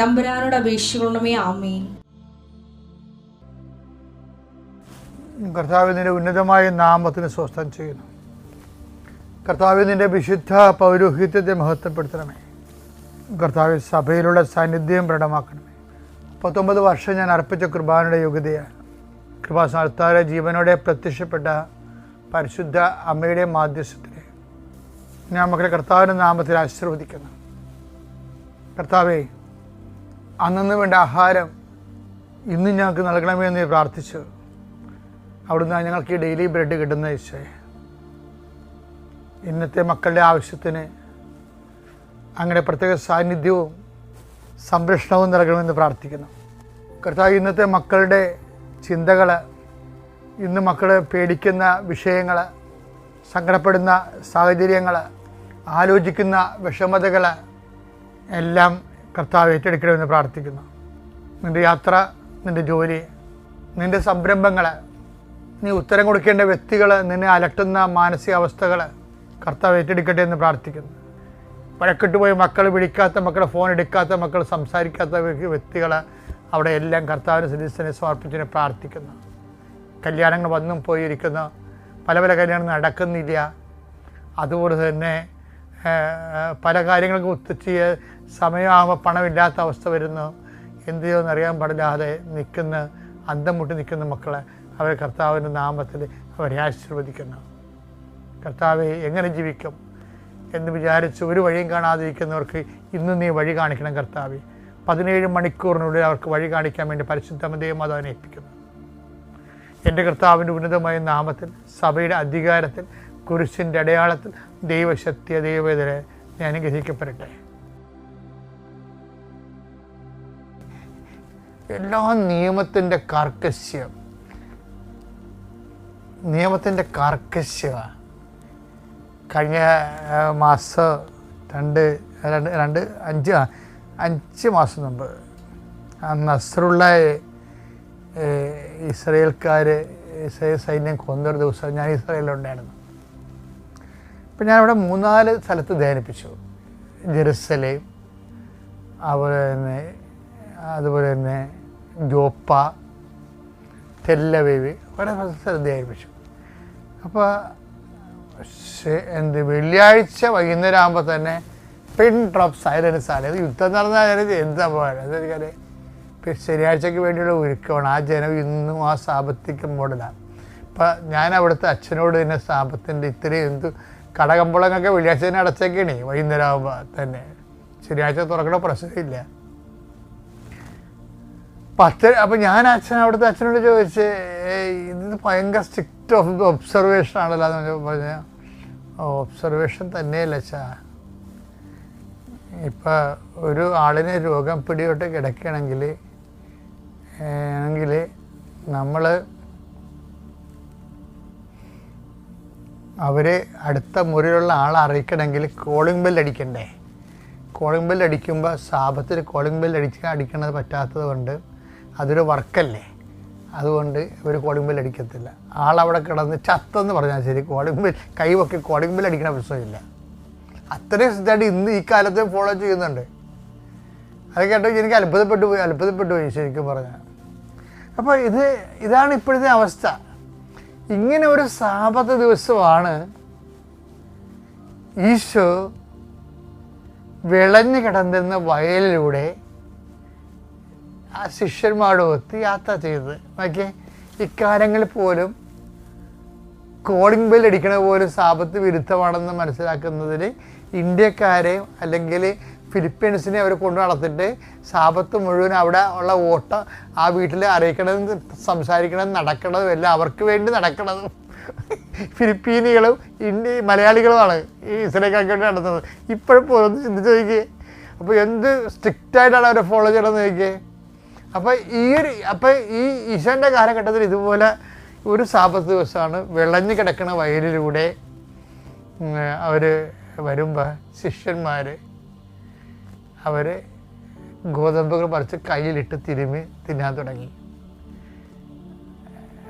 തമ്പുരാനോട് അപേക്ഷിക്കണമേ ആമേൻ. കർത്താവിന്റെ ഉന്നതമായ നാമത്തിന് സ്വസ്ഥം ചെയ്യുന്നു. കർത്താവിന്റെ വിശുദ്ധ പൗരോഹിത്യത്തെ മഹത്വപ്പെടുത്തണമേ. കർത്താവ് സഭയിലുള്ള സാന്നിധ്യം പ്രകടമാക്കണമേ. പത്തൊമ്പത് വർഷം ഞാൻ അർപ്പിച്ച കൃപാനയുടെ യോഗ്യതയാണ്. കൃപാസ്ഥാനത്താരെ ജീവനോടെ പ്രത്യക്ഷപ്പെട്ട പരിശുദ്ധ അമ്മയുടെ മാധ്യസ്ഥത്തിലെ ഞാൻ മക്കളെ കർത്താവിന്റെ നാമത്തിൽ ആശീർവദിക്കുന്നു. കർത്താവേ അന്നു വേണ്ട ആഹാരം ഇന്ന് ഞങ്ങൾക്ക് നൽകണമേ എന്ന് പ്രാർത്ഥിച്ചു. അവിടുന്ന് ഞങ്ങൾക്ക് ഈ ഡെയിലി ബ്രെഡ് കിട്ടുന്ന ഈശോയെ. ഇന്നത്തെ മക്കളുടെ ആവശ്യത്തിന് അങ്ങനെ പ്രത്യേക സാന്നിധ്യവും സംരക്ഷണവും നൽകണമെന്ന് പ്രാർത്ഥിക്കുന്നു. കർത്താവ് ഇന്നത്തെ മക്കളുടെ ചിന്തകൾ ഇന്ന് മക്കൾ പേടിക്കുന്ന വിഷയങ്ങൾ സങ്കടപ്പെടുന്ന സാഹചര്യങ്ങൾ ആലോചിക്കുന്ന വിഷമതകൾ എല്ലാം കർത്താവ് ഏറ്റെടുക്കണമെന്ന് പ്രാർത്ഥിക്കുന്നു. നിന്റെ യാത്ര നിന്റെ ജോലി നിന്റെ സംരംഭങ്ങൾ നീ ഉത്തരം കൊടുക്കേണ്ട വ്യക്തികൾ നിന്നെ അലട്ടുന്ന മാനസികാവസ്ഥകൾ കർത്താവ് ഏറ്റെടുക്കട്ടെ എന്ന് പ്രാർത്ഥിക്കുന്നു. വഴക്കിട്ട് പോയി മക്കൾ വിളിക്കാത്ത മക്കൾ ഫോൺ എടുക്കാത്ത മക്കൾ സംസാരിക്കാത്ത വ്യക്തികൾ അവിടെ എല്ലാം കർത്താവിന് സിരിസനെ സമർപ്പിച്ചതിനെ പ്രാർത്ഥിക്കുന്നു. കല്യാണങ്ങൾ വന്നും പോയിരിക്കുന്നു. പല പല കല്യാണങ്ങൾ നടക്കുന്നില്ല. അതുപോലെ തന്നെ പല കാര്യങ്ങൾക്കും ഒത്തുചെയ്യ സമയമാകുമ്പോൾ പണമില്ലാത്ത അവസ്ഥ വരുന്നു. എന്ത് ചെയ്യുമെന്ന് അറിയാൻ പാടില്ലാതെ നിൽക്കുന്ന അന്തം മുട്ടി നിൽക്കുന്ന മക്കളെ അവരെ കർത്താവിന്റെ നാമത്തിൽ അവരെ ആശീർവദിക്കുന്നു. കർത്താവ് എങ്ങനെ ജീവിക്കും എന്ന് വിചാരിച്ച് ഒരു വഴിയും കാണാതിരിക്കുന്നവർക്ക് ഇന്ന് നീ വഴി കാണിക്കണം കർത്താവ്. പതിനേഴ് മണിക്കൂറിനുള്ളിൽ അവർക്ക് വഴി കാണിക്കാൻ വേണ്ടി പരിശുദ്ധമതയും അത് ഏൽപ്പിക്കുന്നു. എന്റെ കർത്താവിന്റെ ഉന്നതമായ നാമത്തിൽ സഭയുടെ അധികാരത്തിൽ കുരിശിന്റെ അടയാളത്തിൽ ദൈവശക്തിയ ദൈവവേദന ഞാൻ അനുഗ്രഹിക്കപ്പെടട്ടെ. എല്ലാ നിയമത്തിന്റെ കാർക്കശ്യം നിയമത്തിന്റെ കാർക്കശ്യമാണ് കഴിഞ്ഞ മാസം രണ്ട് രണ്ട് രണ്ട് അഞ്ച് അഞ്ച് മാസം മുമ്പ് നസറുള്ള ഇസ്രയേൽക്കാർ ഇസ്രയേൽ സൈന്യം കൊന്നൊരു ദിവസം ഞാൻ ഇസ്രയേലിലുണ്ടായിരുന്നു അപ്പം ഞാനിവിടെ മൂന്നാൽ സ്ഥലത്ത് ധ്യാനിപ്പിച്ചു. ജെറുസലേം അതുപോലെ തന്നെ അതുപോലെ തന്നെ ജോപ്പ തെല്ലവേവ് കുറേ സ്ഥലത്ത് ധ്യാനിപ്പിച്ചു. അപ്പോൾ എന്ത് വെള്ളിയാഴ്ച വൈകുന്നേരം ആകുമ്പോൾ തന്നെ പിൻ ഡ്രോപ്പ് സൈലൻസ് ആണ് അത് യുദ്ധം നടന്നാൽ എന്താ പോകാൻ അതെനിക്കറിയാം ശനിയാഴ്ചയ്ക്ക് വേണ്ടിയുള്ള ഒരുക്കമാണ്. ആ ജനം ഇന്നും ആ സാമ്പത്തിക മോഡലാണ്. ഇപ്പം ഞാൻ അവിടുത്തെ അച്ഛനോട് തന്നെ സാമ്പത്തിന്റെ ഇത്രയും എന്ത് കടകമ്പളങ്ങളൊക്കെ വെള്ളിയാഴ്ച തന്നെ അടച്ചേക്കണേ വൈകുന്നേരം ആകുമ്പോൾ തന്നെ. ശനിയാഴ്ച തുറക്കണ പ്രശ്നമില്ല. പത്ത് അപ്പം ഞാൻ അച്ഛൻ അവിടുത്തെ അച്ഛനോട് ചോദിച്ച് "ഏയ് ഇത് ഭയങ്കര സ്ട്രിക്റ്റ് ഓഫ് ഒബ്സർവേഷൻ ആണല്ലോ എന്ന് പറഞ്ഞ ഒബ്സർവേഷൻ തന്നെയല്ല അച്ഛാ. ഇപ്പം ഒരു ആളിനെ രോഗം പിടിയോട്ട് കിടക്കുകയാണെങ്കിൽ ആണെങ്കിൽ നമ്മൾ അവരെ അടുത്ത മുറിയിലുള്ള ആളെ അറിയിക്കണമെങ്കിൽ കോളിംഗ് ബെൽ അടിക്കണ്ടേ? കോളിംഗ് ബെൽ അടിക്കുമ്പോൾ സാപത്തിൽ കോളിംഗ് ബെൽ അടിച്ച് അടിക്കണത് പറ്റാത്തത് കൊണ്ട് അതൊരു വർക്കല്ലേ? അതുകൊണ്ട് ഇവർ കോളിംഗ് ബെൽ അടിക്കത്തില്ല. ആളവിടെ കിടന്ന് ചത്തെന്ന് പറഞ്ഞാൽ ശരി. കോളിംഗ് ബെൽ കൈവൊക്കെ കോളിംഗ് ബെൽ അടിക്കണ പ്രശ്നമില്ല. അത്രയും സ്ഥിരമായിട്ട് ഇന്ന് ഈ കാലത്ത് ഫോളോ ചെയ്യുന്നുണ്ട്. അത് കേട്ടോ എനിക്ക് അത്ഭുതപ്പെട്ടു പോയി അത്ഭുതപ്പെട്ടു പോയി ശരിക്കും പറഞ്ഞാൽ അപ്പോൾ ഇത് ഇതാണ് ഇപ്പോഴത്തെ അവസ്ഥ. ഇങ്ങനെ ഒരു സാപത്ത് ദിവസമാണ് ഈശോ വിളഞ്ഞു കിടന്നിരുന്ന വയലിലൂടെ ആ ശിഷ്യന്മാരോടൊത്ത് യാത്ര ചെയ്തത്. നോക്കിയേ ഇക്കാലങ്ങളിൽ പോലും കോളിംഗ് ബെൽ അടിക്കണ പോലും സാപത്ത് വിരുദ്ധമാണെന്ന് മനസ്സിലാക്കുന്നതിൽ ഇന്ത്യക്കാരെയും അല്ലെങ്കിൽ ഫിലിപ്പീൻസിനെ അവർ കൊണ്ടു നടത്തിയിട്ട് സാപത്ത് മുഴുവൻ അവിടെ ഉള്ള വോട്ട് ആ വീട്ടിൽ അറിയിക്കണതും സംസാരിക്കണതും നടക്കണതും എല്ലാം അവർക്ക് വേണ്ടി നടക്കണതും. ഫിലിപ്പീനികളും ഇന്ത്യ മലയാളികളുമാണ് ഈ ഇസ്രയേൽക്കാർക്ക് വേണ്ടി നടത്തുന്നത്. ഇപ്പോഴും പോലും ചിന്തിച്ച് നോക്കിയേ. അപ്പോൾ എന്ത് സ്ട്രിക്റ്റായിട്ടാണ് അവരെ ഫോളോ ചെയ്യണമെന്ന് നോക്കിയേ. അപ്പോൾ ഈ ഒരു അപ്പോൾ ഈ ഈശോന്റെ കാലഘട്ടത്തിൽ ഇതുപോലെ ഒരു സാപത്ത് ദിവസമാണ് വിളഞ്ഞു കിടക്കുന്ന വയലിലൂടെ അവർ വരുമ്പോൾ ശിഷ്യന്മാർ അവർ ഗോതമ്പുകൾ പറിച്ച് കയ്യിലിട്ട് തിരുമ്മി തിന്നാൻ തുടങ്ങി.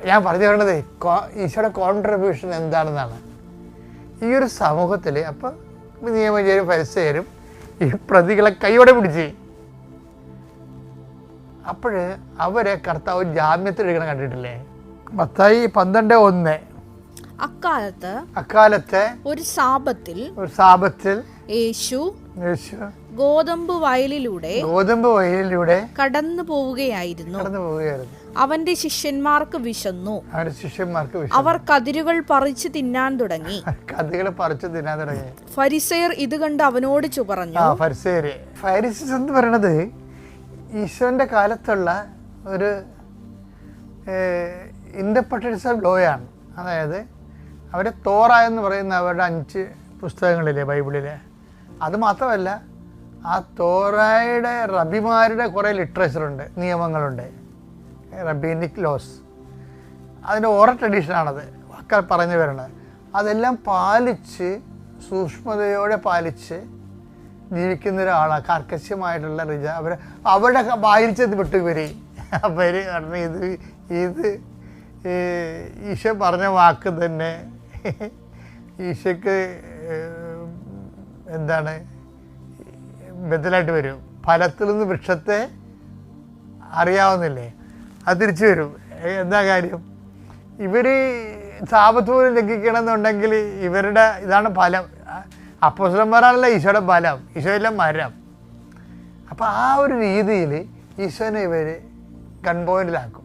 ഞാൻ പറഞ്ഞു തരണത് ഈശോയുടെ കോൺട്രിബ്യൂഷൻ എന്താണെന്നാണ്. ഈ ഒരു സമൂഹത്തിൽ അപ്പോൾ നിയമജരും പരിസരും ഈ പ്രതികളെ കൈയോടെ പിടിച്ച്. അപ്പോൾ അവരെ കർത്താവ് ജാമ്യത്തിൽ എഴുതണം കണ്ടിട്ടില്ലേ? മത്തായി പന്ത്രണ്ട് ഒന്ന്. അക്കാലത്ത് അക്കാലത്തെ ഒരു സാപത്തിൽ ഒരു സാപത്തിൽ യേശു യേശു ഗോതമ്പ് വയലിലൂടെ ഗോതമ്പ് വയലിലൂടെ കടന്നു പോവുകയായിരുന്നു. കടന്നു പോവുകയായിരുന്നു. അവന്റെ ശിഷ്യന്മാർക്ക് വിശന്നു. അവന്റെ ശിഷ്യന്മാർക്ക് അവർ കതിരുകൾ പറിച്ചു തിന്നാൻ തുടങ്ങി. കതിരുകൾ പറിച്ചു തിന്നാൻ തുടങ്ങി. ഫരിസയർ ഇത് കണ്ട് അവനോട് ചുപറഞ്ഞു ഫരിസയർ ഫരിസസ് എന്ന് പറയണത് ഈശോന്റെ കാലത്തുള്ള ഒരു ഇൻഡപ്പെട്ടൻസ് ഓഫ് ലോയാണ് അതായത് അവർ തോറ എന്ന് പറയുന്ന അവരുടെ അഞ്ച് പുസ്തകങ്ങളിലെ ബൈബിളിലെ. അത് മാത്രമല്ല ആ തോറായുടെ റബിമാരുടെ കുറേ ലിറ്ററേച്ചറുണ്ട് നിയമങ്ങളുണ്ട്. റബീനിക് ലോസ് അതിന്റെ ഓറ ട്രഡീഷനാണത്. ഒക്കെ പറഞ്ഞു വരണത് അതെല്ലാം പാലിച്ച് സൂക്ഷ്മതയോടെ പാലിച്ച് ജീവിക്കുന്ന ഒരാളാണ്. കർക്കശമായിട്ടുള്ള റിജ അവർ അവരുടെ വായിച്ചത് വിട്ടു ഇവർ അവർ കാരണം ഇത് ഇത് ഈശോ പറഞ്ഞ വാക്ക് തന്നെ ഈശോക്ക് എന്താണ് ബദലായിട്ട് വരും. ഫലത്തിൽ നിന്ന് വൃക്ഷത്തെ അറിയാവുന്നില്ലേ? അത് തിരിച്ചു വരും. എന്താ കാര്യം? ഇവർ സാപത്ത് പോലും ലംഘിക്കണമെന്നുണ്ടെങ്കിൽ ഇവരുടെ ഇതാണ് ഫലം. അപ്പോസ്ലന്മാരാണല്ലോ ഈശോയുടെ ഫലം. ഈശോയിലെ മരം. അപ്പോൾ ആ ഒരു രീതിയിൽ ഈശോനെ ഇവർ ഗൺ പോയിന്റിലാക്കും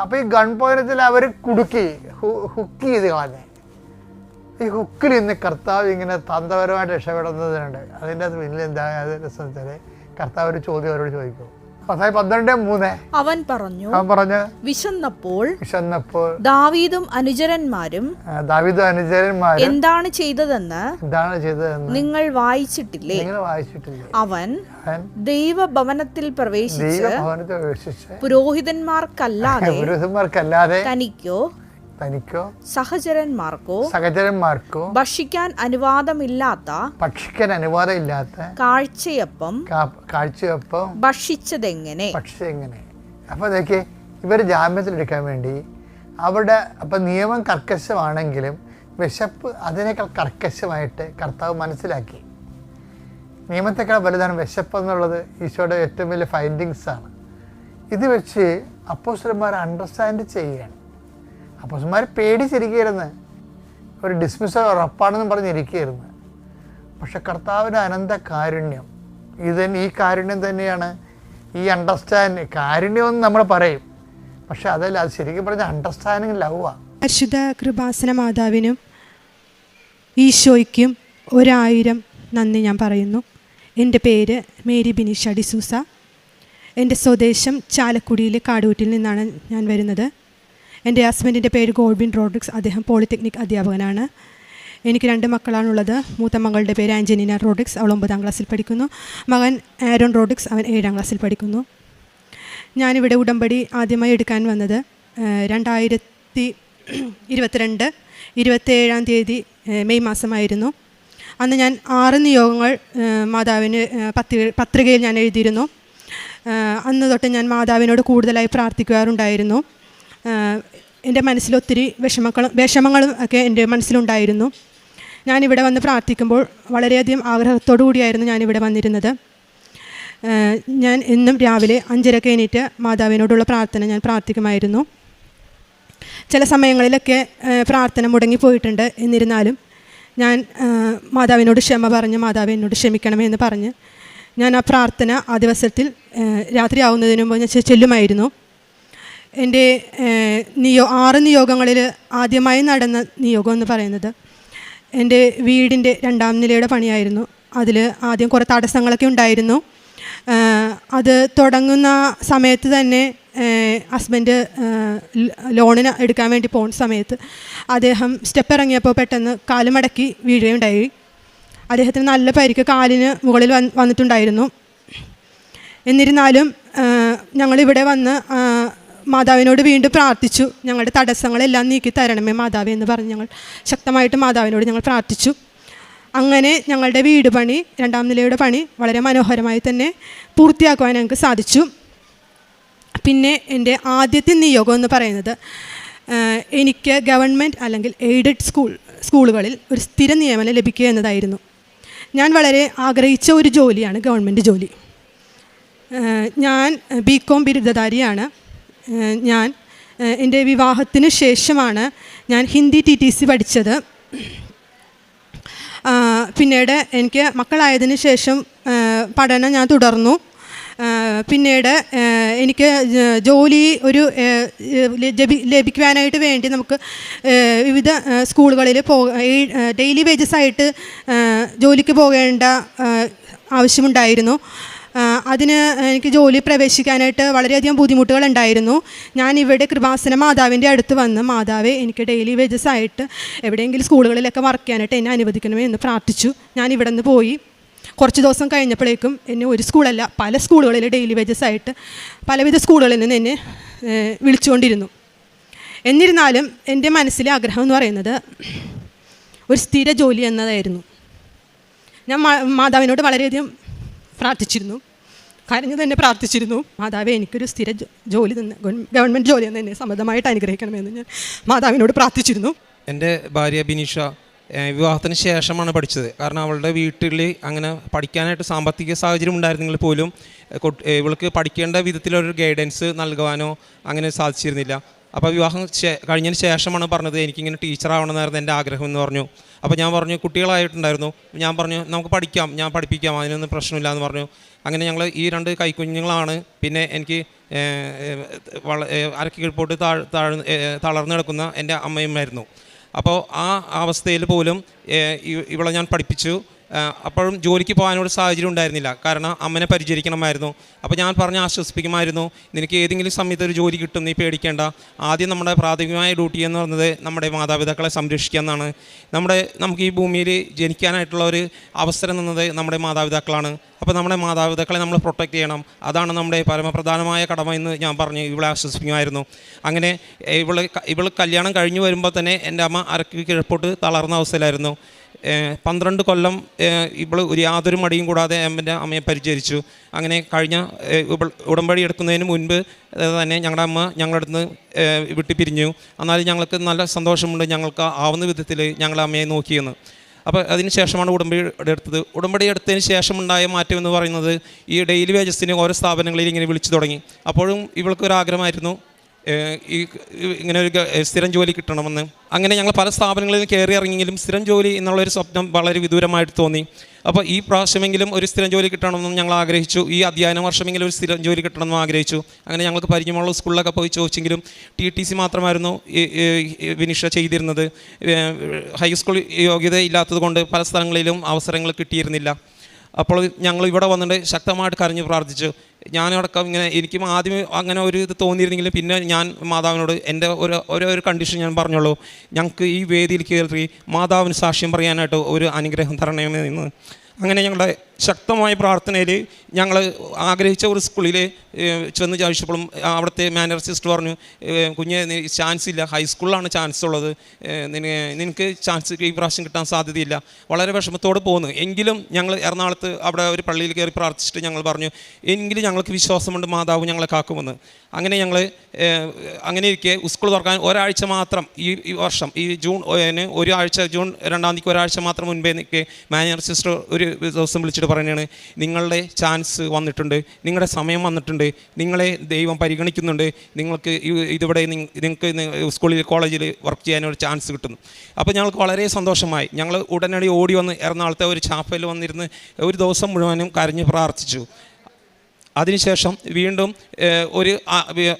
അപ്പോൾ ഈ ഗൺ പോയിന്റിൽ അവർ കുടുക്കി ഹുക്ക് ചെയ്ത് കളഞ്ഞേ. ഈ ഹുക്കിൽ ഇന്ന് കർത്താവ് ഇങ്ങനെ തന്ത്രപരമായിട്ട് രക്ഷപ്പെടുന്നതിനുണ്ട്. അതിന്റെ അത് പിന്നിൽ എന്താ അത് രസം കർത്താവ് ഒരു ചോദ്യം അവരോട് ചോദിക്കും. അവൻ പറഞ്ഞു അവൻ പറഞ്ഞു വിശന്നപ്പോൾ വിശന്നപ്പോൾ ദാവീദും അനുചരന്മാരും ദാവീദും അനുചരന്മാരും എന്താണ് ചെയ്തതെന്ന് എന്താണ് ചെയ്തതെന്ന് നിങ്ങൾ വായിച്ചിട്ടില്ലേ? നിങ്ങൾ വായിച്ചിട്ടില്ലേ? അവൻ ദൈവഭവനത്തിൽ പ്രവേശിച്ച് പുരോഹിതന്മാർക്കല്ലാതെ പുരോഹിതന്മാർക്കല്ലാതെ തനിക്കോ തനിക്കോ? സഹചരന്മാർക്കോ? സഹചരന്മാർക്കോ? ഭക്ഷിക്കാൻ അനുവാദമില്ലാത്ത ഭക്ഷിക്കാൻ അനുവാദമില്ലാത്ത കാഴ്ചയപ്പം കാഴ്ചയപ്പം ഭക്ഷിച്ചതെങ്ങനെ? ഭക്ഷിച്ചെങ്ങനെ എങ്ങനെ അപ്പോൾ അതൊക്കെ ഇവർ ജാമ്യത്തിലെടുക്കാൻ വേണ്ടി അവിടെ അപ്പം നിയമം കർക്കശമാണെങ്കിലും വിശപ്പ് അതിനേക്കാൾ കർക്കശമായിട്ട് കർത്താവ് മനസ്സിലാക്കി. നിയമത്തെക്കാൾ വലുതാണ് വിശപ്പ് എന്നുള്ളത് ഈശോയുടെ ഏറ്റവും വലിയ ഫൈൻഡിങ്സാണ് ആണ്. ഇത് വെച്ച് അപ്പോസ്റ്റർമാർ അണ്ടർസ്റ്റാൻഡ് ചെയ്യുകയാണ്. അപ്പോസ്റ്റർമാർ പേടിച്ചിരിക്കുകയായിരുന്നു. ഒരു ഡിസ്മിസൽ ഉറപ്പാണെന്നും പറഞ്ഞിരിക്കുകയായിരുന്നു പക്ഷെ കർത്താവിന്റെ അനന്ത കാരുണ്യം ഇത് ഈ കാരുണ്യം തന്നെയാണ്. ഈ അണ്ടർസ്റ്റാൻഡ് കാരുണ്യം എന്ന് നമ്മൾ പറയും. പക്ഷെ അതല്ല അത് ശരിക്കും പറഞ്ഞ അണ്ടർസ്റ്റാൻഡിങ് ലവാണ് പരിശുദ്ധ കൃപാസന മാതാവിനും ഈശോയ്ക്കും ഒരായിരം നന്ദി ഞാൻ പറയുന്നു. എന്റെ പേര് മേരി ബിനിഷ ഡിസൂസ. എന്റെ സ്വദേശം ചാലക്കുടിയിലെ കാടൂറ്റിൽ നിന്നാണ് ഞാൻ വരുന്നത്. എന്റെ ഹസ്ബൻഡിന്റെ പേര് ഗോൾബിൻ റോഡ്രിക്സ്. അദ്ദേഹം പോളിടെക്നിക് അധ്യാപകനാണ്. എനിക്ക് രണ്ട് മക്കളാണുള്ളത്. മൂത്ത മകളുടെ പേര് ആഞ്ചനീന റോഡ്രിക്സ്. അവൾ ഒമ്പതാം ക്ലാസ്സിൽ പഠിക്കുന്നു. മകൻ ആരോൺ റോഡ്രിക്സ്. അവൻ ഏഴാം ക്ലാസ്സിൽ പഠിക്കുന്നു. ഞാനിവിടെ ഉടമ്പടി ആദ്യമായി എടുക്കാൻ വന്നത് രണ്ടായിരത്തി ഇരുപത്തിരണ്ട് ഇരുപത്തേഴാം തീയതി മെയ് മാസമായിരുന്നു. അന്ന് ഞാൻ ആറ് നിയോഗങ്ങൾ മാതാവിന് പത്രിക പത്രികയിൽ ഞാൻ എഴുതിയിരുന്നു. അന്ന് തൊട്ട് ഞാൻ മാതാവിനോട് കൂടുതലായി പ്രാർത്ഥിക്കാറുണ്ടായിരുന്നു. എന്റെ മനസ്സിൽ ഒത്തിരി വിഷമങ്ങളും വിഷമങ്ങളും ഒക്കെ എന്റെ മനസ്സിലുണ്ടായിരുന്നു. ഞാനിവിടെ വന്ന് പ്രാർത്ഥിക്കുമ്പോൾ വളരെയധികം ആഗ്രഹത്തോടു കൂടിയായിരുന്നു ഞാനിവിടെ വന്നിരുന്നത്. ഞാൻ എന്നും രാവിലെ അഞ്ചരക്ക് എണീറ്റ് മാതാവിനോടുള്ള പ്രാർത്ഥന ഞാൻ പ്രാർത്ഥിക്കുമായിരുന്നു. ചില സമയങ്ങളിലൊക്കെ പ്രാർത്ഥന മുടങ്ങിപ്പോയിട്ടുണ്ട് എന്നിരുന്നാലും ഞാൻ മാതാവിനോട് ക്ഷമ പറഞ്ഞ് മാതാവ് എന്നോട് ക്ഷമിക്കണമെന്ന് പറഞ്ഞ് ഞാൻ ആ പ്രാർത്ഥന ആ ദിവസത്തിൽ രാത്രിയാവുന്നതിന് മുമ്പ് ഞാൻ ചെല്ലുമായിരുന്നു. എന്റെ നിയോ ആറ് നിയോഗങ്ങളിൽ ആദ്യമായി നടന്ന നിയോഗം എന്ന് പറയുന്നത് എന്റെ വീടിന്റെ രണ്ടാം നിലയുടെ പണിയായിരുന്നു. അതിൽ ആദ്യം കുറേ തടസ്സങ്ങളൊക്കെ ഉണ്ടായിരുന്നു. അത് തുടങ്ങുന്ന സമയത്ത് തന്നെ ഹസ്ബൻഡ് ലോണിന് എടുക്കാൻ വേണ്ടി പോകുന്ന സമയത്ത് അദ്ദേഹം സ്റ്റെപ്പ് ഇറങ്ങിയപ്പോൾ പെട്ടെന്ന് കാൽ മടക്കി വീഴുകയുണ്ടായി. അദ്ദേഹത്തിന് നല്ല പരിക്ക് കാലിന് മുകളിൽ വന്ന് വന്നിട്ടുണ്ടായിരുന്നു. എന്നിരുന്നാലും ഞങ്ങളിവിടെ വന്ന് മാതാവിനോട് വീണ്ടും പ്രാർത്ഥിച്ചു. ഞങ്ങളുടെ തടസ്സങ്ങളെല്ലാം നീക്കി തരണമേ മാതാവേ എന്ന് പറഞ്ഞ് ഞങ്ങൾ ശക്തമായിട്ട് മാതാവിനോട് ഞങ്ങൾ പ്രാർത്ഥിച്ചു. അങ്ങനെ ഞങ്ങളുടെ വീട് പണി രണ്ടാം നിലയുടെ പണി വളരെ മനോഹരമായി തന്നെ പൂർത്തിയാക്കുവാൻ ഞങ്ങൾക്ക് സാധിച്ചു. പിന്നെ എന്റെ ആദ്യത്തെ നിയോഗം എന്ന് പറയുന്നത് എനിക്ക് ഗവൺമെന്റ് അല്ലെങ്കിൽ എയ്ഡഡ് സ്കൂൾ സ്കൂളുകളിൽ ഒരു സ്ഥിര നിയമനം ലഭിക്കുക എന്നതായിരുന്നു. ഞാൻ വളരെ ആഗ്രഹിച്ച ഒരു ജോലിയാണ് ഗവൺമെന്റ് ജോലി. ഞാൻ ബി കോം ബിരുദധാരിയാണ്. ഞാൻ എന്റെ വിവാഹത്തിന് ശേഷമാണ് ഞാൻ ഹിന്ദി ടി ടി സി പഠിച്ചത്. പിന്നീട് എനിക്ക് മക്കളായതിനു ശേഷം പഠനം ഞാൻ തുടർന്നു. പിന്നീട് എനിക്ക് ജോലി ഒരു ലഭിക്കുവാനായിട്ട് വേണ്ടി നമുക്ക് വിവിധ സ്കൂളുകളിൽ പോ ഡെയിലി വേജസ് ആയിട്ട് ജോലിക്ക് പോകേണ്ട ആവശ്യമുണ്ടായിരുന്നു. അതിന് എനിക്ക് ജോലി പ്രവേശിക്കാനായിട്ട് വളരെയധികം ബുദ്ധിമുട്ടുകൾ ഉണ്ടായിരുന്നു ഞാൻ ഇവിടെ കൃപാസന മാതാവിന്റെ അടുത്ത് വന്ന് മാതാവെ എനിക്ക് ഡെയിലി വേജസ് ആയിട്ട് എവിടെയെങ്കിലും സ്കൂളുകളിലൊക്കെ വർക്ക് ചെയ്യാനായിട്ട് എന്നെ അനുവദിക്കണമേ എന്ന് പ്രാർത്ഥിച്ചു. ഞാൻ ഇവിടെ നിന്ന് പോയി. കുറച്ച് ദിവസം കഴിഞ്ഞപ്പോഴേക്കും എന്നെ ഒരു സ്കൂളല്ല പല സ്കൂളുകളിൽ ഡെയിലി വേജസ് ആയിട്ട് പലവിധ സ്കൂളുകളിൽ നിന്ന് എന്നെ വിളിച്ചുകൊണ്ടിരുന്നു. എന്നിരുന്നാലും എന്റെ മനസ്സിലെ ആഗ്രഹം എന്ന് പറയുന്നത് ഒരു സ്ഥിര ജോലി എന്നതായിരുന്നു. ഞാൻ മാതാവിനോട് വളരെയധികം പ്രാർത്ഥിച്ചിരുന്നു. കരഞ്ഞു തന്നെ പ്രാർത്ഥിച്ചിരുന്നു. മാതാവെ എനിക്കൊരു സ്ഥിര ജോലി തന്നെ ഗവൺമെന്റ് ജോലി തന്നെ സമ്മതമായിട്ട് അനുഗ്രഹിക്കണമെന്ന് ഞാൻ മാതാവിനോട് പ്രാർത്ഥിച്ചിരുന്നു. എന്റെ ഭാര്യ ബിനീഷ വിവാഹത്തിന് ശേഷമാണ് പഠിച്ചത്. കാരണം അവളുടെ വീട്ടിൽ അങ്ങനെ പഠിക്കാനായിട്ട് സാമ്പത്തിക സാഹചര്യം ഉണ്ടായിരുന്നെങ്കിൽ പോലും ഇവൾക്ക് പഠിക്കേണ്ട വിധത്തിലൊരു ഗൈഡൻസ് നൽകുവാനോ അങ്ങനെ സാധിച്ചിരുന്നില്ല. അപ്പോൾ വിവാഹം കഴിഞ്ഞതിന് ശേഷമാണ് പറഞ്ഞത് എനിക്കിങ്ങനെ ടീച്ചറാവണമെന്നായിരുന്നു എന്റെ ആഗ്രഹം എന്ന് പറഞ്ഞു. അപ്പോൾ ഞാൻ പറഞ്ഞു കുട്ടികളായിട്ടുണ്ടായിരുന്നു. ഞാൻ പറഞ്ഞു നമുക്ക് പഠിക്കാം. ഞാൻ പഠിപ്പിക്കാം. അതിനൊന്നും പ്രശ്നമില്ല എന്ന് പറഞ്ഞു. അങ്ങനെ ഞങ്ങൾ ഈ രണ്ട് കൈക്കുഞ്ഞുങ്ങളാണ്. പിന്നെ എനിക്ക് വള അരക്കി കീഴ്പോട്ട് താഴ് താഴ്ന്ന് തളർന്നു കിടക്കുന്ന എന്റെ അമ്മയുമായിരുന്നു അപ്പോൾ ആ അവസ്ഥയിൽ പോലും ഇവളെ ഞാൻ പഠിപ്പിച്ചു. അപ്പോഴും ജോലിക്ക് പോകാനൊരു സാഹചര്യം ഉണ്ടായിരുന്നില്ല. കാരണം അമ്മനെ പരിചരിക്കണമായിരുന്നു. അപ്പോൾ ഞാൻ പറഞ്ഞ് ആശ്വസിപ്പിക്കുമായിരുന്നു. നിനക്ക് ഏതെങ്കിലും സമയത്ത് ഒരു ജോലി കിട്ടും നീ പേടിക്കേണ്ട. ആദ്യം നമ്മുടെ പ്രാഥമികമായ ഡ്യൂട്ടി എന്ന് പറയുന്നത് നമ്മുടെ മാതാപിതാക്കളെ സംരക്ഷിക്കുക എന്നാണ്. നമ്മുടെ നമുക്ക് ഈ ഭൂമിയിൽ ജനിക്കാനായിട്ടുള്ള ഒരു അവസരം എന്നത് നമ്മുടെ മാതാപിതാക്കളാണ്. അപ്പോൾ നമ്മുടെ മാതാപിതാക്കളെ നമ്മൾ പ്രൊട്ടക്റ്റ് ചെയ്യണം. അതാണ് നമ്മുടെ പരമപ്രധാനമായ കടമ എന്ന് ഞാൻ പറഞ്ഞു ഇവളെ ആശ്വസിപ്പിക്കുമായിരുന്നു. അങ്ങനെ ഇവൾ ഇവൾ കല്യാണം കഴിഞ്ഞു വരുമ്പോൾ തന്നെ എന്റെ അമ്മ അരക്ക് കിഴപ്പോട്ട് തളർന്ന അവസ്ഥയിലായിരുന്നു. പന്ത്രണ്ട് കൊല്ലം ഇവൾ ഒരു യാതൊരു മടിയും കൂടാതെ അമ്മന്റെ അമ്മയെ പരിചരിച്ചു. അങ്ങനെ കഴിഞ്ഞ ഉടമ്പടി എടുക്കുന്നതിന് മുൻപ് തന്നെ ഞങ്ങളുടെ അമ്മ ഞങ്ങളുടെ അടുത്ത് വിട്ടു പിരിഞ്ഞു. എന്നാലും ഞങ്ങൾക്ക് നല്ല സന്തോഷമുണ്ട് ഞങ്ങൾക്ക് ആവുന്ന വിധത്തിൽ ഞങ്ങളുടെ അമ്മയെ നോക്കിയെന്ന്. അപ്പോൾ അതിന് ശേഷമാണ് ഉടമ്പടി എടുത്തത്. ഉടമ്പടി എടുത്തതിന് ശേഷമുണ്ടായ മാറ്റം എന്ന് പറയുന്നത് ഈ ഡെയിലി വേജസിന് ഓരോ സ്ഥാപനങ്ങളിൽ ഇങ്ങനെ വിളിച്ചു തുടങ്ങി. അപ്പോഴും ഇവൾക്കൊരാഗ്രഹമായിരുന്നു ഈ ഇങ്ങനെ ഒരു സ്ഥിരം ജോലി കിട്ടണമെന്ന്. അങ്ങനെ ഞങ്ങൾ പല സ്ഥാപനങ്ങളിൽ കയറി ഇറങ്ങിയെങ്കിലും സ്ഥിരം ജോലി എന്നുള്ളൊരു സ്വപ്നം വളരെ വിദൂരമായിട്ട് തോന്നി. അപ്പോൾ ഈ പ്രാവശ്യമെങ്കിലും ഒരു സ്ഥിരം ജോലി കിട്ടണമെന്നും ഞങ്ങൾ ആഗ്രഹിച്ചു. ഈ അധ്യയന വർഷമെങ്കിലും ഒരു സ്ഥിരം ജോലി കിട്ടണമെന്നും ആഗ്രഹിച്ചു. അങ്ങനെ ഞങ്ങൾക്ക് പരിചയമുള്ള സ്കൂളിലൊക്കെ പോയി ചോദിച്ചെങ്കിലും ടി ടി സി മാത്രമായിരുന്നു വിനിഷ ചെയ്തിരുന്നത്. ഹൈസ്കൂൾ യോഗ്യത ഇല്ലാത്തത് കൊണ്ട് പല സ്ഥലങ്ങളിലും അവസരങ്ങൾ കിട്ടിയിരുന്നില്ല. അപ്പോൾ ഞങ്ങൾ ഇവിടെ വന്നിട്ട് ശക്തമായിട്ട് കരഞ്ഞ് പ്രാർത്ഥിച്ചു. ഞാനടക്കം ഇങ്ങനെ എനിക്കും ആദ്യം അങ്ങനെ ഒരു ഇത് തോന്നിയിരുന്നെങ്കിലും പിന്നെ ഞാൻ മാതാവിനോട് എന്റെ ഒരു ഓരോ ഒരു കണ്ടീഷൻ ഞാൻ പറഞ്ഞോളൂ ഞങ്ങൾക്ക് ഈ വേദിയിൽ കയറി മാതാവിന് സാക്ഷ്യം പറയാനായിട്ട് ഒരു അനുഗ്രഹം തരണമെന്ന് അങ്ങനെ ഞങ്ങളുടെ ശക്തമായ പ്രാർത്ഥനയിൽ ഞങ്ങൾ ആഗ്രഹിച്ച ഒരു സ്കൂളിൽ ചെന്ന് ചോദിച്ചപ്പോഴും അവിടുത്തെ മാനേജർ സിസ്റ്റർ പറഞ്ഞു കുഞ്ഞ് ചാൻസ് ഇല്ല ഹൈസ്കൂളിലാണ് ചാൻസ് ഉള്ളത്. നിനക്ക് ചാൻസ് ഈ പ്രാവശ്യം കിട്ടാൻ സാധ്യതയില്ല. വളരെ വിഷമത്തോടെ പോകുന്നു എങ്കിലും ഞങ്ങൾ എറണാകുളത്ത് അവിടെ ഒരു പള്ളിയിൽ കയറി പ്രാർത്ഥിച്ചിട്ട് ഞങ്ങൾ പറഞ്ഞു എങ്കിലും ഞങ്ങൾക്ക് വിശ്വാസമുണ്ട് മാതാവ് ഞങ്ങളെ കാക്കുമെന്ന്. അങ്ങനെ ഞങ്ങൾ അങ്ങനെ ഇരിക്കെ സ്കൂൾ തുറക്കാൻ ഒരാഴ്ച മാത്രം ഈ വർഷം ഈ ജൂൺ ഒരാഴ്ച ജൂൺ രണ്ടാം തീയതിക്ക് ഒരാഴ്ച മാത്രം മുൻപേ നിൽക്കെ മാനേജർ സിസ്റ്റർ ഒരു ദിവസം വിളിച്ചിട്ട് പറയുകയാണ് നിങ്ങളുടെ ചാൻസ് വന്നിട്ടുണ്ട് നിങ്ങളുടെ സമയം വന്നിട്ടുണ്ട് നിങ്ങളെ ദൈവം പരിഗണിക്കുന്നുണ്ട് നിങ്ങൾക്ക് ഇതിവിടെ നിങ്ങൾക്ക് സ്കൂളിൽ കോളേജിൽ വർക്ക് ചെയ്യാനൊരു ചാൻസ് കിട്ടുന്നു. അപ്പോൾ ഞങ്ങൾക്ക് വളരെ സന്തോഷമായി. ഞങ്ങൾ ഉടനടി ഓടി വന്ന് എറണാകുളത്തെ ഒരു ചാപ്പയിൽ വന്നിരുന്ന് ഒരു ദിവസം മുഴുവനും കരഞ്ഞ് പ്രാർത്ഥിച്ചു. അതിനുശേഷം വീണ്ടും ഒരു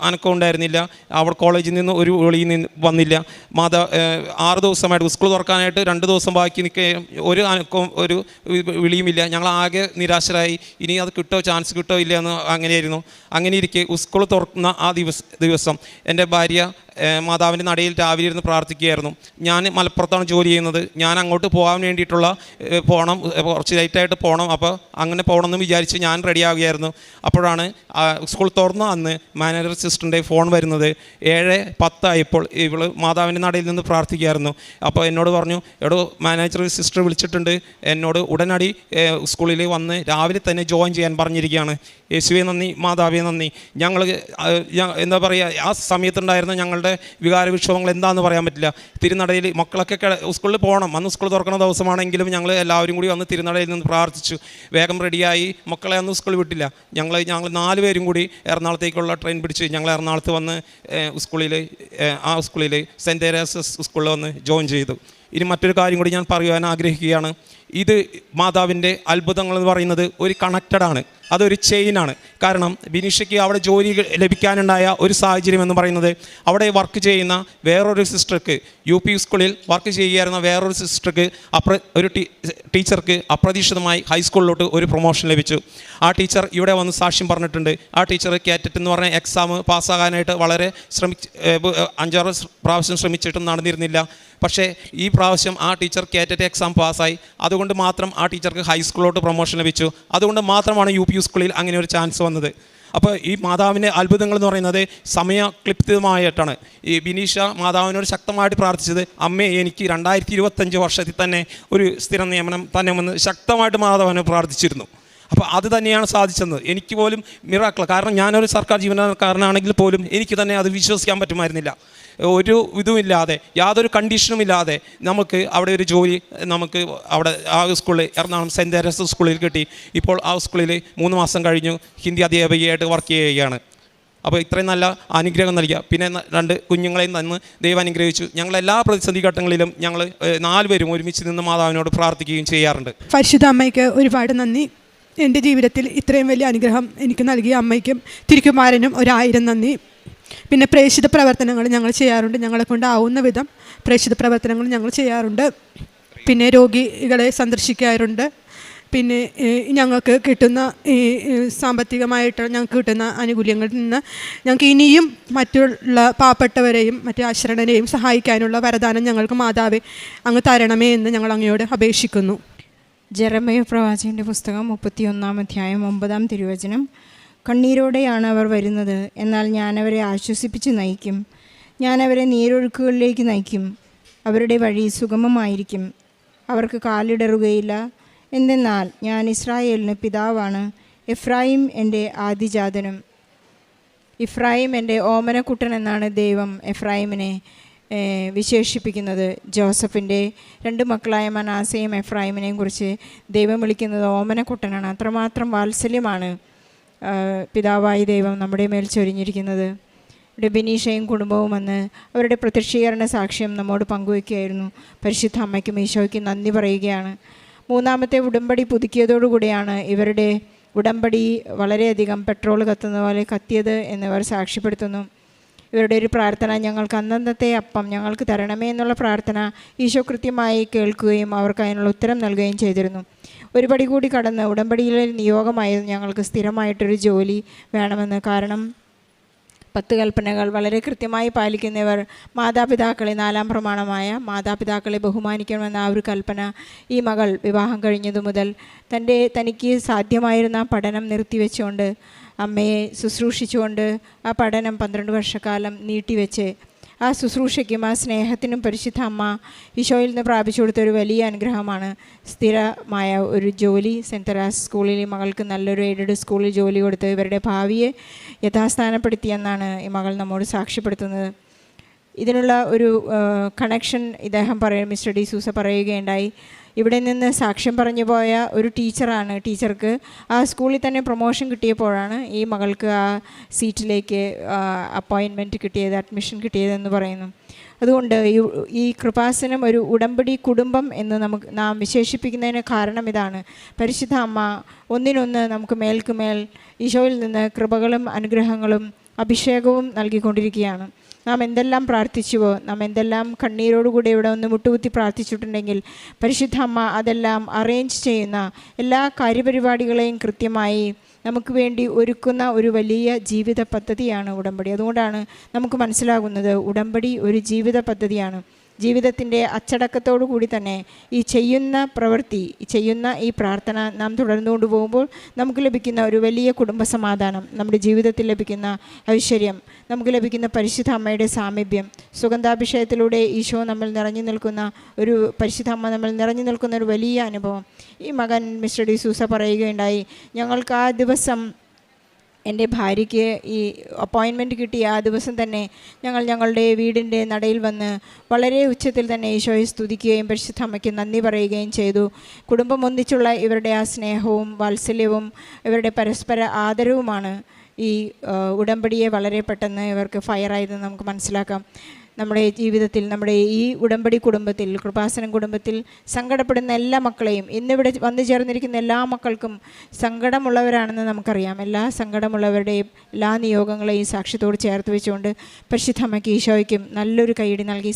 അനക്കം ഉണ്ടായിരുന്നില്ല. അവർ കോളേജിൽ നിന്ന് ഒരു വിളിയിൽ നിന്ന് വന്നില്ല. മാതാ ആറ് ദിവസമായിട്ട് സ്കൂൾ തുറക്കാനായിട്ട് രണ്ട് ദിവസം ബാക്കി നിൽക്കുകയും ഒരു അനക്കവും ഒരു വിളിയുമില്ല. ഞങ്ങൾ ആകെ നിരാശരായി. ഇനി അത് കിട്ടോ ചാൻസ് കിട്ടോ ഇല്ല എന്ന് അങ്ങനെയായിരുന്നു. അങ്ങനെ ഇരിക്കെ സ്കൂൾ തുറക്കുന്ന ആ ദിവസ ദിവസം എന്റെ ഭാര്യ മാതാവിന്റെ നടയിൽ രാവിലെ ഇരുന്ന് പ്രാർത്ഥിക്കുകയായിരുന്നു. ഞാൻ മലപ്പുറത്താണ് ജോലി ചെയ്യുന്നത്. ഞാൻ അങ്ങോട്ട് പോകാൻ വേണ്ടിയിട്ടുള്ള പോകണം കുറച്ച് ലൈറ്റായിട്ട് പോകണം അപ്പോൾ അങ്ങനെ പോകണമെന്ന് വിചാരിച്ച് ഞാൻ റെഡിയാവുകയായിരുന്നു അപ്പോഴാണ് സ്കൂൾ തുറന്ന അന്ന് മാനേജർ സിസ്റ്ററിന്റെ ഫോൺ വരുന്നത്. ഏഴ് പത്തായപ്പോൾ ഇവൾ മാതാവിന്റെ നടയിൽ നിന്ന് പ്രാർത്ഥിക്കുകയായിരുന്നു. അപ്പോൾ എന്നോട് പറഞ്ഞു എടോ മാനേജർ സിസ്റ്റർ വിളിച്ചിട്ടുണ്ട്. എന്നോട് ഉടനടി സ്കൂളിൽ വന്ന് രാവിലെ തന്നെ ജോയിൻ ചെയ്യാൻ പറഞ്ഞിരിക്കുകയാണ്. യേശുവെ നന്ദി. മാതാവിയെ നന്ദി. ഞങ്ങൾ എന്താ പറയുക ആ സമയത്തുണ്ടായിരുന്ന ഞങ്ങളുടെ വികാര വിക്ഷോഭങ്ങൾ എന്താണെന്ന് പറയാൻ പറ്റില്ല. തിരുനടയിൽ മക്കളൊക്കെ സ്കൂളിൽ പോകണം അന്ന് സ്കൂൾ തുറക്കുന്ന ദിവസമാണെങ്കിലും ഞങ്ങൾ എല്ലാവരും കൂടി വന്ന് തിരുനടയിൽ നിന്ന് പ്രാർത്ഥിച്ചു. വേഗം റെഡിയായി മക്കളെ അന്ന് സ്കൂളിൽ വിട്ടില്ല. ഞങ്ങൾ ഞങ്ങൾ നാല് പേരും കൂടി എറണാകുളത്തേക്കുള്ള ട്രെയിൻ പിടിച്ച് ഞങ്ങൾ എറണാകുളത്ത് വന്ന് സ്കൂളിൽ ആ സ്കൂളിൽ സെന്റ് തെരേസസ് സ്കൂളിൽ വന്ന് ജോയിൻ ചെയ്തു. ഇനി മറ്റൊരു കാര്യം കൂടി ഞാൻ പറയുവാൻ ആഗ്രഹിക്കുകയാണ്. ഇത് മാതാവിന്റെ അത്ഭുതങ്ങൾ എന്ന് പറയുന്നത് ഒരു കണക്റ്റഡാണ് അതൊരു ചെയിനാണ്. കാരണം ബിനീഷയ്ക്ക് അവിടെ ജോലി ലഭിക്കാനുണ്ടായ ഒരു സാഹചര്യം എന്ന് പറയുന്നത് അവിടെ വർക്ക് ചെയ്യുന്ന വേറൊരു സിസ്റ്റർക്ക് യു പി സ്കൂളിൽ വർക്ക് ചെയ്യുകയായിരുന്ന വേറൊരു സിസ്റ്റർക്ക് അപ്ര ഒരു ടീച്ചർക്ക് അപ്രതീക്ഷിതമായി ഹൈസ്കൂളിലോട്ട് ഒരു പ്രൊമോഷൻ ലഭിച്ചു. ആ ടീച്ചർ ഇവിടെ വന്ന് സാക്ഷ്യം പറഞ്ഞിട്ടുണ്ട്. ആ ടീച്ചർ കാറ്ററ്റ് എന്ന് പറഞ്ഞ എക്സാം പാസ്സാകാനായിട്ട് വളരെ ശ്രമിച്ച് അഞ്ചാറ് പ്രാവശ്യം ശ്രമിച്ചിട്ടും നടന്നിരുന്നില്ല. പക്ഷേ ഈ പ്രാവശ്യം ആ ടീച്ചർ കാറ്ററ്റ് എക്സാം പാസ്സായി. അതുകൊണ്ട് മാത്രം ആ ടീച്ചർക്ക് ഹൈസ്കൂളിലോട്ട് പ്രൊമോഷൻ ലഭിച്ചു. അതുകൊണ്ട് മാത്രമാണ് യു പി സ്കൂളിൽ അങ്ങനെ ഒരു ചാൻസ് വന്നത്. അപ്പോൾ ഈ മാതാവിന്റെ അത്ഭുതങ്ങൾ എന്ന് പറയുന്നത് സമയക്ലിപ്തമായിട്ടാണ് ഈ ബിനീഷ മാതാവിനോട് ശക്തമായിട്ട് പ്രാർത്ഥിച്ചത് അമ്മേ എനിക്ക് രണ്ടായിരത്തി ഇരുപത്തഞ്ച് വർഷത്തിൽ തന്നെ ഒരു സ്ഥിര നിയമനം തന്നെ വന്ന് ശക്തമായിട്ട് മാതാവിനെ പ്രാർത്ഥിച്ചിരുന്നു. അപ്പോൾ അത് തന്നെയാണ് സാധിച്ചത് എനിക്ക് പോലും മിറാക്കൾ കാരണം ഞാനൊരു സർക്കാർ ജീവനക്കാരനാണെങ്കിൽ പോലും എനിക്ക് തന്നെ അത് വിശ്വസിക്കാൻ പറ്റുമായിരുന്നില്ല. ഒരു ഇതുമില്ലാതെ യാതൊരു കണ്ടീഷനും ഇല്ലാതെ നമുക്ക് അവിടെ ഒരു ജോലി നമുക്ക് അവിടെ ആ സ്കൂളിൽ എറണാകുളം സെന്റ് തെരേസ സ്കൂളിൽ കിട്ടി. ഇപ്പോൾ ആ സ്കൂളിൽ മൂന്ന് മാസം കഴിഞ്ഞു ഹിന്ദി അധ്യാപികയായിട്ട് വർക്ക് ചെയ്യുകയാണ്. അപ്പോൾ ഇത്രയും നല്ല അനുഗ്രഹം നൽകിയ. പിന്നെ രണ്ട് കുഞ്ഞുങ്ങളെയും തന്ന് ദൈവം അനുഗ്രഹിച്ചു. ഞങ്ങൾ എല്ലാ പ്രതിസന്ധി ഘട്ടങ്ങളിലും ഞങ്ങൾ നാലുപേരും ഒരുമിച്ച് നിന്ന് മാതാവിനോട് പ്രാർത്ഥിക്കുകയും ചെയ്യാറുണ്ട്. പരിശുദ്ധ അമ്മയ്ക്ക് ഒരുപാട് നന്ദി. എന്റെ ജീവിതത്തിൽ ഇത്രയും വലിയ അനുഗ്രഹം എനിക്ക് നൽകിയ അമ്മയ്ക്കും തിരുക്കുമാരനും ഒരായിരം നന്ദി. പിന്നെ പ്രേക്ഷിത പ്രവർത്തനങ്ങൾ ഞങ്ങൾ ചെയ്യാറുണ്ട്. ഞങ്ങളെ കൊണ്ടാവുന്ന വിധം പ്രേക്ഷിത പ്രവർത്തനങ്ങൾ ഞങ്ങൾ ചെയ്യാറുണ്ട്. പിന്നെ രോഗികളെ സന്ദർശിക്കാറുണ്ട്. പിന്നെ ഞങ്ങൾക്ക് കിട്ടുന്ന ഈ സാമ്പത്തികമായിട്ട് ഞങ്ങൾക്ക് കിട്ടുന്ന ആനുകൂല്യങ്ങളിൽ നിന്ന് ഞങ്ങൾക്ക് ഇനിയും മറ്റുള്ള പാവപ്പെട്ടവരെയും മറ്റു ആശ്രണനെയും സഹായിക്കാനുള്ള വരദാനം ഞങ്ങൾക്ക് മാതാവേ അങ്ങ് തരണമേ എന്ന് ഞങ്ങൾ അങ്ങയോട് അപേക്ഷിക്കുന്നു. ജെറമയ പ്രവാചകന്റെ പുസ്തകം മുപ്പത്തിയൊന്നാം അധ്യായം ഒമ്പതാം തിരുവചനം. കണ്ണീരോടെയാണ് അവർ വരുന്നത്. എന്നാൽ ഞാൻ അവരെ ആശ്വസിപ്പിച്ച് നയിക്കും. ഞാൻ അവരെ നീരൊഴുക്കുകളിലേക്ക് നയിക്കും. അവരുടെ വഴി സുഗമമായിരിക്കും. അവർക്ക് കാലിടറുകയില്ല. എന്തെന്നാൽ ഞാൻ ഇസ്രായേലിന് പിതാവാണ്. എഫ്രായിം എന്റെ ആദിജാതനും. ഇഫ്രായിം എന്റെ ഓമനക്കുട്ടൻ എന്നാണ് ദൈവം എഫ്രായിമിനെ വിശേഷിപ്പിക്കുന്നത്. ജോസഫിന്റെ രണ്ട് മക്കളായ മനാസയും എഫ്രായിമിനെയും കുറിച്ച് ദൈവം വിളിക്കുന്നത് ഓമനക്കുട്ടനാണ്. അത്രമാത്രം വാത്സല്യമാണ്. പിതാവായ ദൈവം നമ്മുടെ മേൽ ചൊരിഞ്ഞിരിക്കുന്നത്. ഇവിടെ ബിനീഷയും കുടുംബവും വന്ന് അവരുടെ പ്രത്യക്ഷീകരണ സാക്ഷ്യം നമ്മോട് പങ്കുവയ്ക്കുകയായിരുന്നു. പരിശുദ്ധ അമ്മയ്ക്കും ഈശോയ്ക്കും നന്ദി പറയുകയാണ്. മൂന്നാമത്തെ ഉടമ്പടി പുതുക്കിയതോടുകൂടിയാണ് ഇവരുടെ ഉടമ്പടി വളരെയധികം പെട്രോൾ കത്തുന്ന പോലെ കത്തിയത് എന്നിവർ സാക്ഷ്യപ്പെടുത്തുന്നു. ഇവരുടെ ഒരു പ്രാർത്ഥന ഞങ്ങൾക്ക് അന്നന്നത്തെ അപ്പം ഞങ്ങൾക്ക് തരണമേ എന്നുള്ള പ്രാർത്ഥന ഈശോ കൃത്യമായി കേൾക്കുകയും അവർക്ക് അതിനുള്ള ഉത്തരം നൽകുകയും ചെയ്തിരുന്നു. ഒരു പടി കൂടി കടന്ന് ഉടമ്പടിയിലെ നിയോഗമായിരുന്നു ഞങ്ങൾക്ക് സ്ഥിരമായിട്ടൊരു ജോലി വേണമെന്ന്. കാരണം പത്ത് കൽപ്പനകൾ വളരെ കൃത്യമായി പാലിക്കുന്നവർ മാതാപിതാക്കളെ നാലാം പ്രമാണമായ മാതാപിതാക്കളെ ബഹുമാനിക്കണമെന്ന ആ ഒരു കൽപ്പന ഈ മകൾ വിവാഹം കഴിഞ്ഞതു മുതൽ തന്റെ തനിക്ക് സാധ്യമായിരുന്ന പഠനം നിർത്തിവെച്ചുകൊണ്ട് അമ്മയെ ശുശ്രൂഷിച്ചുകൊണ്ട് ആ പഠനം പന്ത്രണ്ട് വർഷക്കാലം നീട്ടിവെച്ച് ആ ശുശ്രൂഷയ്ക്കും ആ സ്നേഹത്തിനും പരിശുദ്ധ അമ്മ ഈശോയിൽ നിന്ന് പ്രാപിച്ചു കൊടുത്ത ഒരു വലിയ അനുഗ്രഹമാണ് സ്ഥിരമായ ഒരു ജോലി. സെന്റ് തെരാസ് സ്കൂളിൽ ഈ മകൾക്ക് നല്ലൊരു എയ്ഡഡ് സ്കൂളിൽ ജോലി കൊടുത്ത് ഇവരുടെ ഭാവിയെ യഥാസ്ഥാനപ്പെടുത്തിയെന്നാണ് ഈ മകൾ നമ്മോട് സാക്ഷ്യപ്പെടുത്തുന്നത്. ഇതിനുള്ള ഒരു കണക്ഷൻ ഇദ്ദേഹം പറയും മിസ്റ്റർ ഡി സൂസ പറയുകയുണ്ടായി. ഇവിടെ നിന്ന് സാക്ഷ്യം പറഞ്ഞു പോയ ഒരു ടീച്ചറാണ് ടീച്ചർക്ക്. ആ സ്കൂളിൽ തന്നെ പ്രൊമോഷൻ കിട്ടിയപ്പോഴാണ് ഈ മകൾക്ക് ആ സീറ്റിലേക്ക് അപ്പോയിൻമെന്റ് കിട്ടിയത് അഡ്മിഷൻ കിട്ടിയതെന്ന് പറയുന്നു. അതുകൊണ്ട് ഈ കൃപാസനം ഒരു ഉടമ്പടി കുടുംബം എന്ന് നമുക്ക് നാം വിശേഷിപ്പിക്കുന്നതിന് കാരണം ഇതാണ്. പരിശുദ്ധ അമ്മ ഒന്നിനൊന്ന് നമുക്ക് മേൽക്കുമേൽ ഈശോയിൽ നിന്ന് കൃപകളും അനുഗ്രഹങ്ങളും അഭിഷേകവും നൽകിക്കൊണ്ടിരിക്കുകയാണ്. നാം എന്തെല്ലാം പ്രാർത്ഥിച്ചുവോ നാം എന്തെല്ലാം കണ്ണീരോടുകൂടി ഇവിടെ ഒന്ന് മുട്ടുകുത്തി പ്രാർത്ഥിച്ചിട്ടുണ്ടെങ്കിൽ പരിശുദ്ധ അമ്മ അതെല്ലാം അറേഞ്ച് ചെയ്യുന്ന എല്ലാ കാര്യപരിപാടികളെയും കൃത്യമായി നമുക്ക് വേണ്ടി ഒരുക്കുന്ന ഒരു വലിയ ജീവിത പദ്ധതിയാണ് ഉടമ്പടി. അതുകൊണ്ടാണ് നമുക്ക് മനസ്സിലാകുന്നത് ഉടമ്പടി ഒരു ജീവിത പദ്ധതിയാണ്. ജീവിതത്തിന്റെ അച്ചടക്കത്തോടു കൂടി തന്നെ ഈ ചെയ്യുന്ന പ്രവൃത്തി ചെയ്യുന്ന ഈ പ്രാർത്ഥന നാം തുടർന്നു പോകുമ്പോൾ നമുക്ക് ലഭിക്കുന്ന ഒരു വലിയ കുടുംബ സമാധാനം നമ്മുടെ ജീവിതത്തിൽ ലഭിക്കുന്ന ഐശ്വര്യം നമുക്ക് ലഭിക്കുന്ന പരിശുദ്ധ അമ്മയുടെ സാമീപ്യം. സുഗന്ധാഭിഷേകത്തിലൂടെ ഈശോ നമ്മൾ നിറഞ്ഞു നിൽക്കുന്ന ഒരു പരിശുദ്ധ അമ്മ നമ്മൾ നിറഞ്ഞു നിൽക്കുന്ന ഒരു വലിയ അനുഭവം. ഈ മകൻ മിസ്റ്റർ ഡി സൂസ പറയുകയുണ്ടായി ഞങ്ങൾക്ക് ആ ദിവസം എന്റെ ഭാര്യയ്ക്ക് ഈ അപ്പോയിൻമെന്റ് കിട്ടിയ ആ ദിവസം തന്നെ ഞങ്ങൾ ഞങ്ങളുടെ വീടിന്റെ നടയിൽ വന്ന് വളരെ ഉച്ചത്തിൽ തന്നെ ഈശോയെ സ്തുതിക്കുകയും പരിശുദ്ധ അമ്മയ്ക്ക് നന്ദി പറയുകയും ചെയ്തു. കുടുംബം ഒന്നിച്ചുള്ള ഇവരുടെ ആ സ്നേഹവും വാത്സല്യവും ഇവരുടെ പരസ്പര ആദരവുമാണ് ഈ ഉടമ്പടിയെ വളരെ പെട്ടെന്ന് ഇവർക്ക് ഫയറായതെന്ന് നമുക്ക് മനസ്സിലാക്കാം. നമ്മുടെ ജീവിതത്തിൽ നമ്മുടെ ഈ ഉടമ്പടി കുടുംബത്തിൽ കൃപാസനം കുടുംബത്തിൽ സങ്കടപ്പെടുന്ന എല്ലാ മക്കളെയും ഇന്നിവിടെ വന്നു ചേർന്നിരിക്കുന്ന എല്ലാ മക്കൾക്കും സങ്കടമുള്ളവരാണെന്ന് നമുക്കറിയാം. എല്ലാ സങ്കടമുള്ളവരുടെയും എല്ലാ നിയോഗങ്ങളെയും സാക്ഷ്യത്തോട് ചേർത്ത് വെച്ചുകൊണ്ട് പരിശുദ്ധമ്മയ്ക്ക് ഈശോയ്ക്കും നല്ലൊരു കൈയടി നൽകി.